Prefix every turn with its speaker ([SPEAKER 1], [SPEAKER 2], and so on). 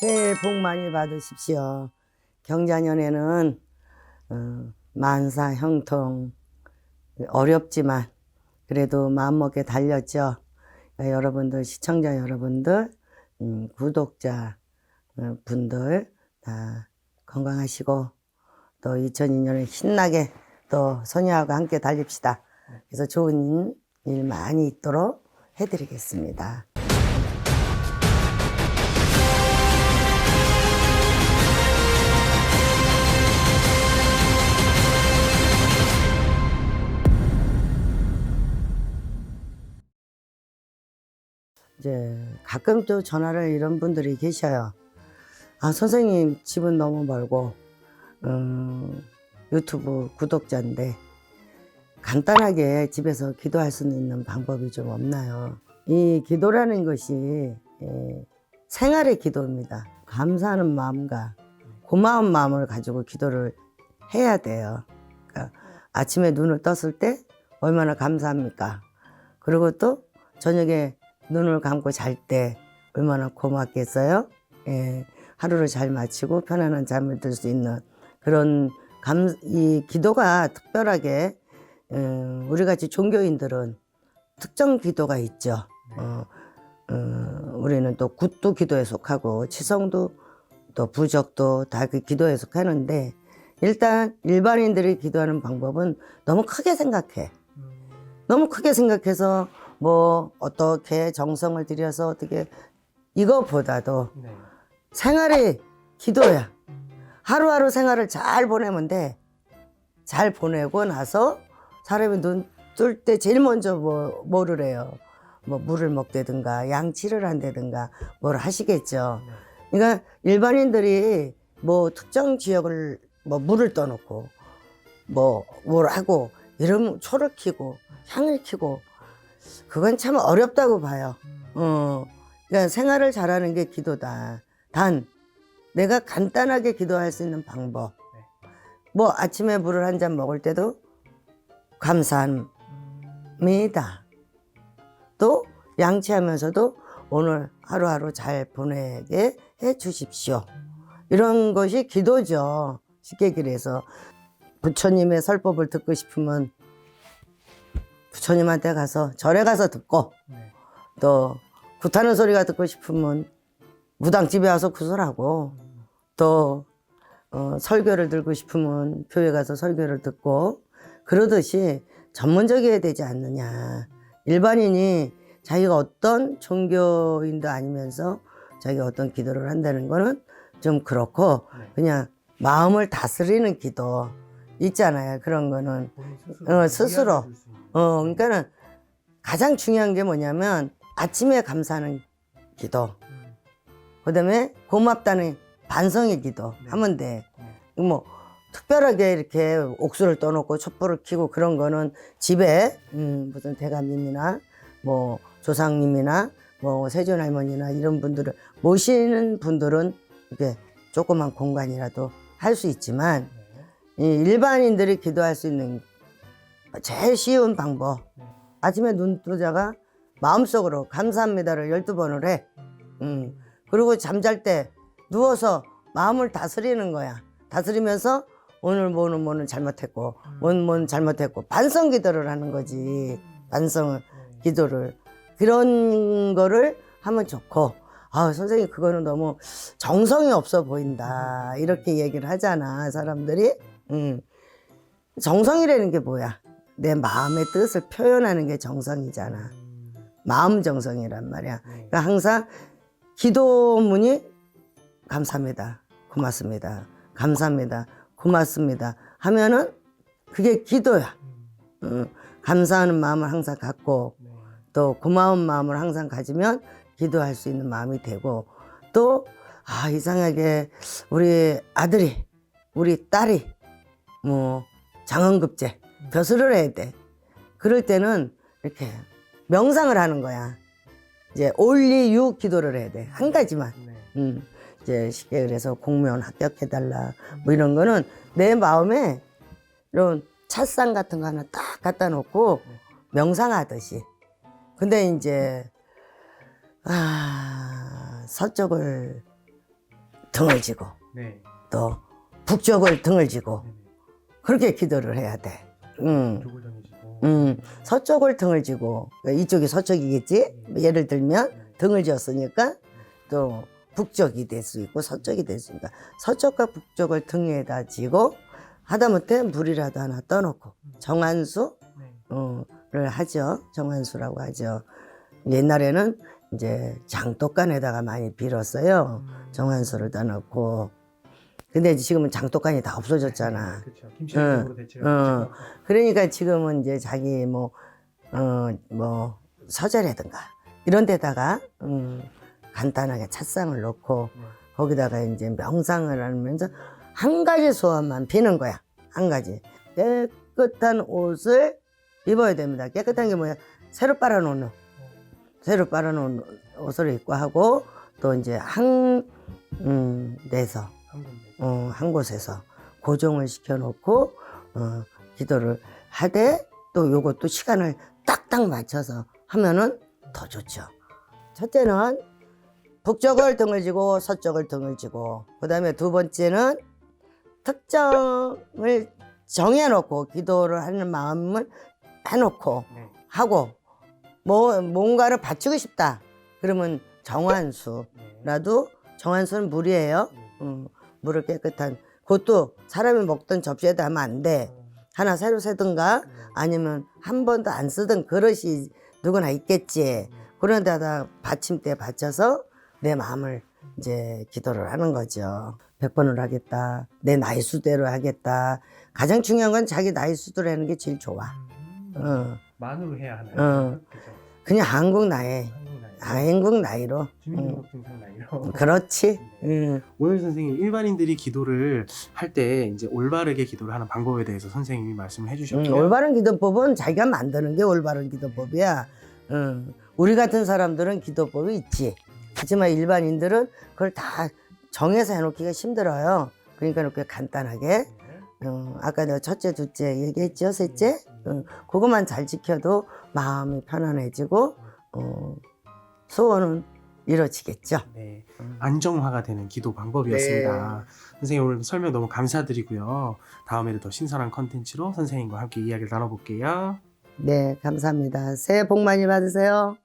[SPEAKER 1] 새해 복 많이 받으십시오. 경자년에는 어, 만사 형통 어렵지만 그래도 마음먹게 달렸죠. 어, 여러분들 시청자 여러분들 음, 구독자 어, 분들 다 건강하시고 또 2002년에 신나게 또 소녀하고 함께 달립시다. 그래서 좋은 일 많이 있도록 해드리겠습니다. 가끔 또 전화를 이런 분들이 계셔요. 아 선생님 집은 너무 멀고 음, 유튜브 구독자인데 간단하게 집에서 기도할 수 있는 방법이 좀 없나요? 이 기도라는 것이 예, 생활의 기도입니다. 감사하는 마음과 고마운 마음을 가지고 기도를 해야 돼요. 그러니까 아침에 눈을 떴을 때 얼마나 감사합니까? 그리고 또 저녁에 눈을 감고 잘 때 얼마나 고맙겠어요? 예, 하루를 잘 마치고 편안한 잠을 들 수 있는 그런 감, 이 기도가 특별하게 음, 우리 같이 종교인들은 특정 기도가 있죠. 어, 어, 우리는 또 굿도 기도에 속하고 치성도 또 부적도 다 그 기도에 속하는데 일단 일반인들이 기도하는 방법은 너무 크게 생각해. 너무 크게 생각해서 뭐 어떻게 정성을 들여서 어떻게 이거보다도
[SPEAKER 2] 네.
[SPEAKER 1] 생활이 기도야. 하루하루 생활을 잘 보내면 돼. 잘 보내고 나서 사람이 눈 뜰 때 제일 먼저 뭐, 뭐를 해요. 뭐 물을 먹다든가 양치를 한다든가 뭘 하시겠죠. 그러니까 일반인들이 뭐 특정 지역을 뭐 물을 떠놓고 뭐 뭘 하고 이러면 초를 키고 향을 키고 그건 참 어렵다고 봐요. 어, 그러니까 생활을 잘하는 게 기도다. 단 내가 간단하게 기도할 수 있는 방법. 뭐 아침에 물을 한 잔 먹을 때도 감사합니다. 또 양치하면서도 오늘 하루하루 잘 보내게 해 주십시오. 이런 것이 기도죠. 쉽게 얘기해서 부처님의 설법을 듣고 싶으면 부처님한테 가서 절에 가서 듣고
[SPEAKER 2] 네.
[SPEAKER 1] 또 굿하는 소리가 듣고 싶으면 무당집에 와서 구설하고 또 어, 설교를 들고 싶으면 교회 가서 설교를 듣고 그러듯이 전문적이어야 되지 않느냐. 일반인이 자기가 어떤 종교인도 아니면서 자기가 어떤 기도를 한다는 거는 좀 그렇고
[SPEAKER 2] 네.
[SPEAKER 1] 그냥 마음을 다스리는 기도 있잖아요. 그런 거는 어, 스스로. 어, 그러니까는 가장 중요한 게 뭐냐면 아침에 감사하는 기도,
[SPEAKER 2] 음,
[SPEAKER 1] 그다음에 고맙다는 반성의 기도
[SPEAKER 2] 네.
[SPEAKER 1] 하면 돼.
[SPEAKER 2] 네.
[SPEAKER 1] 뭐 특별하게 이렇게 옥수를 떠놓고 촛불을 켜고 그런 거는 집에 음, 무슨 대감님이나 뭐 조상님이나 뭐 세존 할머니나 이런 분들을 모시는 분들은 이렇게 조그만 공간이라도 할 수 있지만
[SPEAKER 2] 네.
[SPEAKER 1] 이 일반인들이 기도할 수 있는 제일 쉬운 방법.
[SPEAKER 2] 네.
[SPEAKER 1] 아침에 눈 뜨자가 마음속으로 감사합니다를 12번을 해. 음. 그리고 잠잘 때 누워서 마음을 다스리는 거야. 다스리면서 오늘 뭐는 뭐는 잘못했고, 뭔 뭐는 잘못했고, 반성 기도를 하는 거지. 반성을,
[SPEAKER 2] 네.
[SPEAKER 1] 기도를. 그런 거를 하면 좋고, 아, 선생님, 그거는 너무 정성이 없어 보인다. 이렇게 얘기를 하잖아, 사람들이. 음. 정성이라는 게 뭐야? 내 마음의 뜻을 표현하는 게 정성이잖아.
[SPEAKER 2] 음,
[SPEAKER 1] 마음 정성이란 말이야.
[SPEAKER 2] 네.
[SPEAKER 1] 그러니까 항상 기도문이 감사합니다. 고맙습니다. 감사합니다. 고맙습니다. 하면은 그게 기도야.
[SPEAKER 2] 음,
[SPEAKER 1] 응. 감사하는 마음을 항상 갖고
[SPEAKER 2] 네.
[SPEAKER 1] 또 고마운 마음을 항상 가지면 기도할 수 있는 마음이 되고 또 아, 이상하게 우리 아들이 우리 딸이 뭐 장원급제 벼슬을 해야 돼. 그럴 때는 이렇게 명상을 하는 거야. 이제 올리유 기도를 해야 돼. 한 가지만.
[SPEAKER 2] 네.
[SPEAKER 1] 음, 이제 쉽게 그래서 공무원 합격해달라. 뭐 이런 거는 내 마음에 이런 찻상 같은 거 하나 딱 갖다 놓고 명상하듯이. 근데 이제, 아, 서쪽을 등을 지고
[SPEAKER 2] 네.
[SPEAKER 1] 또 북쪽을 등을 지고
[SPEAKER 2] 네네.
[SPEAKER 1] 그렇게 기도를 해야 돼. 음,
[SPEAKER 2] 쪽을.
[SPEAKER 1] 음, 서쪽을 등을 지고 그러니까 이쪽이 서쪽이겠지. 예를 들면
[SPEAKER 2] 네.
[SPEAKER 1] 등을 지었으니까 또 북쪽이 될 수 있고 서쪽이 될 수 있으니까 서쪽과 북쪽을 등에다 지고 하다못해 물이라도 하나 떠놓고 정한수
[SPEAKER 2] 네.
[SPEAKER 1] 어, 를 하죠. 정한수라고 하죠. 옛날에는 이제 장독간에다가 많이 빌었어요.
[SPEAKER 2] 음.
[SPEAKER 1] 정한수를 떠놓고. 근데 지금은 장독간이 다 없어졌잖아.
[SPEAKER 2] 그렇죠. 김치국으로 대체가
[SPEAKER 1] 어. 그러니까 지금은 이제 자기 뭐, 어, 뭐, 서재라든가 이런 데다가, 음, 간단하게 찻상을 놓고
[SPEAKER 2] 네.
[SPEAKER 1] 거기다가 이제 명상을 하면서 한 가지 소원만 비는 거야. 한 가지. 깨끗한 옷을 입어야 됩니다. 깨끗한 게 뭐야? 새로 빨아놓는, 새로 빨아놓은 옷을 입고 하고 또 이제 한, 음, 데서
[SPEAKER 2] 한 군데.
[SPEAKER 1] 어, 한 곳에서 고정을 시켜놓고 어, 기도를 하되 또 요것도 시간을 딱딱 맞춰서 하면은 더 좋죠. 첫째는 북쪽을 등을 지고 서쪽을 등을 지고 그 다음에 두 번째는 특정을 정해놓고 기도를 하는 마음을 해놓고
[SPEAKER 2] 네.
[SPEAKER 1] 하고 뭐 뭔가를 바치고 싶다 그러면 정한수라도
[SPEAKER 2] 네.
[SPEAKER 1] 정한수는 물이에요.
[SPEAKER 2] 네.
[SPEAKER 1] 음, 물을 깨끗한 그것도 사람이 먹던 접시에다 하면 안 돼. 하나 새로 세든가 아니면 한 번도 안 쓰던 그릇이 누구나 있겠지. 그런 데다 받침대 받쳐서 내 마음을 이제 기도를 하는 거죠. 100번을 하겠다. 내 나이 수대로 하겠다. 가장 중요한 건 자기 나이 수대로 하는 게 제일 좋아.
[SPEAKER 2] 음.
[SPEAKER 1] 어.
[SPEAKER 2] 만으로 해야 하나요?
[SPEAKER 1] 어. 그냥 한국 나이,
[SPEAKER 2] 나이.
[SPEAKER 1] 한국 나이로. 음,
[SPEAKER 2] 주민등록증상 나이로.
[SPEAKER 1] 그렇지.
[SPEAKER 2] 네.
[SPEAKER 1] 음.
[SPEAKER 2] 오늘 선생님 일반인들이 기도를 할 때 이제 올바르게 기도를 하는 방법에 대해서 선생님이 말씀을
[SPEAKER 1] 음,
[SPEAKER 2] 해주셨고요.
[SPEAKER 1] 올바른 기도법은 자기가 만드는 게 올바른 기도법이야. 음, 우리 같은 사람들은 기도법이 있지. 하지만 일반인들은 그걸 다 정해서 해놓기가 힘들어요. 그러니까 이렇게 간단하게,
[SPEAKER 2] 네.
[SPEAKER 1] 어, 아까 내가 첫째, 둘째 얘기했죠, 셋째? 어, 그것만 잘 지켜도 마음이 편안해지고, 어, 소원은 이루어지겠죠.
[SPEAKER 2] 네,
[SPEAKER 1] 음.
[SPEAKER 2] 안정화가 되는 기도 방법이었습니다. 선생님 오늘 설명 너무 감사드리고요. 다음에도 더 신선한 컨텐츠로 선생님과 함께 이야기를 나눠볼게요.
[SPEAKER 1] 네, 감사합니다. 새해 복 많이 받으세요.